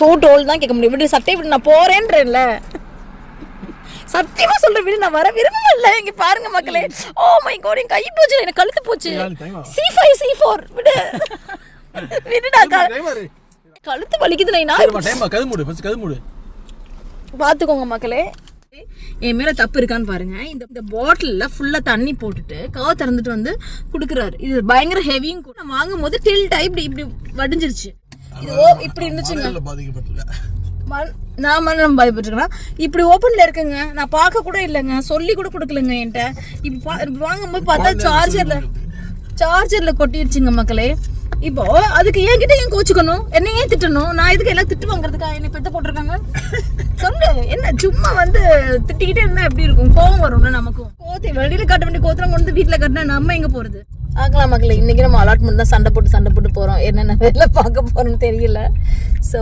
Who toll தான் கேட்க முடியும். விடு சட்டை விடு நான் போறேன்றேன்ல. சத்தியமா சொல்றேன் விடு நான் வர விரும்பல இங்க பாருங்க மக்களே. ஓ மை காட் என் கை போச்சு எனக்கு கழுத்து போச்சு. சி ஃபைவ் சி ஃபோர் விடு. விடுடா க- கழுத்து வலிக்குது நான் பார்த்துக்கோங்க மக்களே. என் மேல தப்பு இருக்கான்னு பாருங்க. இந்த இந்த பாட்டில்ல ஃபுல்லா தண்ணி போட்டுட்டு கவ திறந்துட்டு வந்து குடுக்குறாரு. இது பயங்கர ஹெவியும் கூட வாங்கும் போது டில்ட் ஆகி இப்படி இப்படி வடிஞ்சிருச்சு. இப்படி இருந்துச்சுங்க. நான் மனம் பயப்பட்டுருக்கேன் இப்படி ஓப்பன்ல இருக்குங்க. நான் பார்க்க கூட இல்லைங்க. சொல்லி கூட கொடுக்கலங்க என்கிட்ட. இப்படி பா- இப்படி வாங்கும்போது பார்த்தா சார்ஜர்ல சார்ஜர்ல கொட்டிருச்சுங்க மக்களே. இப்போ அதுக்கு என்கிட்ட ஏன் கோச்சுக்கணும்? என்ன ஏன் திட்டணும்? நான் இதுக்கு எல்லாம் திட்டு வாங்குறதுக்கா? என்னை பெத்த போட்டிருக்காங்க? சொல்லு. என்ன சும்மா வந்து திட்டிக்கிட்டே இருந்தா எப்படி இருக்கும்? கோவம் வரும்ல நமக்கும். கோத்தை வெளியில காட்ட வேண்டிய கோத்திரம் கொண்டு வந்து வீட்டுல கட்டினா நம்ம எங்க போறது? பார்க்கலாம் மக்களே. இன்னைக்கு நம்ம அலாட்மெண்ட் தான் சண்டை போட்டு சண்டை போட்டு போகிறோம் என்னென்ன வேலை பார்க்க போறோம்னு தெரியல. ஸோ